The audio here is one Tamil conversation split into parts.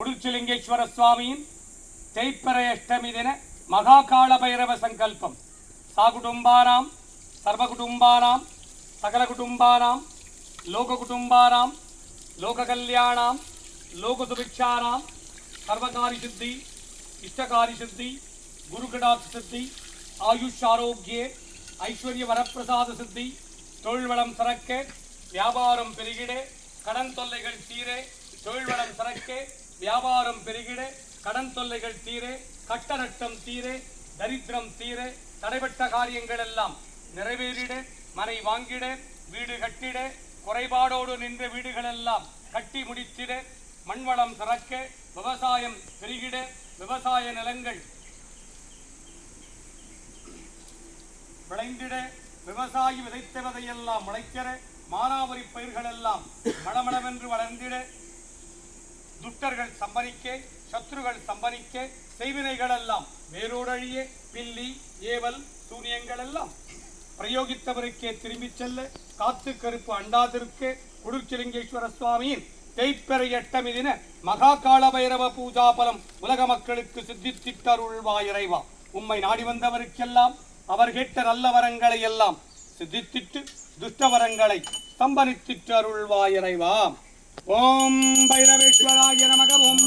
உடுச்சிலிங்கேஸ்வர சுவாமியின் தேய்ப்பறை அஷ்டமி தின மகாகால பைரவ சங்கல்பம். சாகுடும்பானாம் சர்வகுடும்பானாம் சகல குடும்பானாம் லோக குடும்பானாம் லோக கல்யாணாம் லோக சுபிக்ஷானாம் சர்வகாரி சித்தி இஷ்டகாரி சித்தி குருகடாத் சித்தி ஆயுஷ் ஆரோக்கிய ஐஸ்வர்ய வரப்பிரசாத சித்தி தொழில் வளம் சிறக்க வியாபாரம் பெருகிட கடன் தொல்லைகள் சீரே தொழில் வளம் சிறக்க வியாபாரம் பெருகிட கடன் தொல்லைகள் தீர கட்ட நட்டம் தீர தரித்திரம் தீர தடைபட்ட காரியங்கள் எல்லாம் நிறைவேறிட மனை வாங்கிட வீடு கட்டிட குறைபாடோடு நின்ற வீடுகள் எல்லாம் கட்டி முடித்திட மண்வளம் சிறக்க விவசாயம் பெருகிட விவசாய நிலங்கள் விளைந்திட விவசாயி விதைத்தவதையெல்லாம் முளைக்கிற மானாவரி பயிர்கள் எல்லாம் மளமளவென்று வளர்ந்திட துட்டர்கள் சம்பனிக்க சத்ருகள் சம்பரிக்க செய்வினைகள் எல்லாம் வேரோடழிய பில்லி ஏவல் சூனியங்கள் எல்லாம் பிரயோகித்தவருக்கே திரும்பிச் செல்ல காத்து கருப்பு அண்டாதிருக்க குடுச்சிலிங்கேஸ்வர சுவாமியின் தேய்ப்பெறை எட்டமிதின மகா கால பைரவ பூஜா பலம் உலக மக்களுக்கு சித்தித்திட்டருள்வா இறைவா உம்மை நாடி வந்தவருக்கெல்லாம் அவர் கேட்ட நல்ல வரங்களை எல்லாம் சித்தித்திட்டு துஷ்டவரங்களை ஸ்தம்பனித்திட்டு அருள்வா இறைவா ఓం భైరవేశ్వరాయ నమగభుం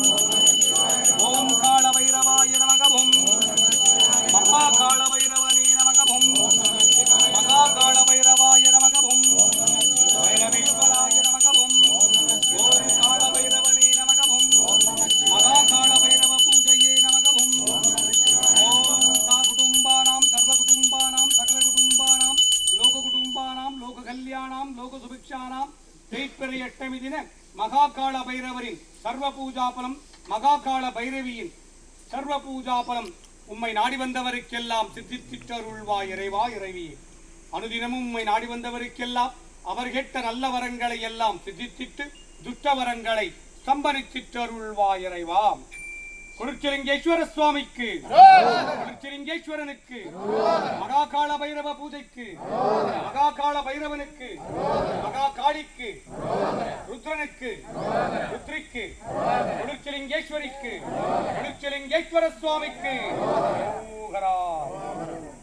ఓం. కాళభైరవాయ నమగభుం మహాకాళభైరవనే నమగభుం మహాకాళభైరవాయ నమగభుం భైరవేశ్వరాయ నమగభుం ఓం. కాళభైరవనే నమగభుం మహాకాళభైరవ పూజయే నమగభుం ఓం. సా కుటుంబానాం సర్వకుటుంబానాం సకల కుటుంబానాం లోక కుటుంబానాం లోక కళ్యాణాం లోక సుభిక్షానాం குடும்பானாம் எட்டமி தின மகா கால பைரவரின் சர்வ பூஜாபலம் மகா கால பைரவியின் சர்வ பூஜாபலம் உம்மை நாடி வந்தவருக்கெல்லாம் சித்தித்திட்டருள்வா இறைவா இறைவியே அனுதினமும் உம்மை நாடி வந்தவருக்கெல்லாம் அவர் கேட்ட நல்ல வரங்களை எல்லாம் சித்தித்திட்டு துஷ்ட வரங்களை சம்பரித்திட்டருள்வா இறைவா. குருச்சிலிங்கேஸ்வர சுவாமிக்கு குருச்சிலிங்கேஸ்வரனுக்கு மகாகால பைரவ பூஜைக்கு ருத்ரனுக்கு ருத்ரிக்கு முழுச்சலிங்கேஸ்வரிக்கு முழுச்சலிங்கேஸ்வர சுவாமிக்கு